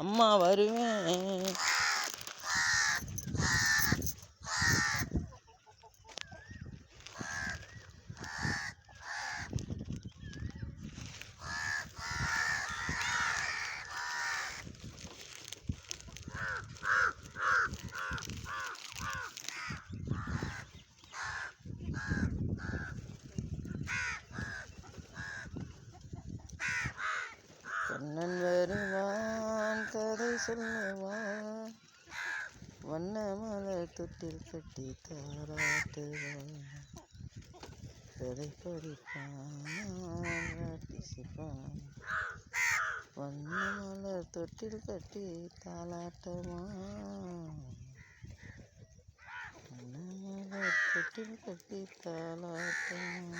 அம்மா வருவேன் கண்ணன் வருவான் கதை சொல்லவா? வண்ண மலர் தொட்டில் கட்டி தாராட்டுவான் கதை படிப்பான்? ரசிப்பான் வண்ண மலர் தொட்டில் கட்டி தாளாட்டுவான் வண்ண மலர் தொட்டில் கட்டி தாளாட்டுவான்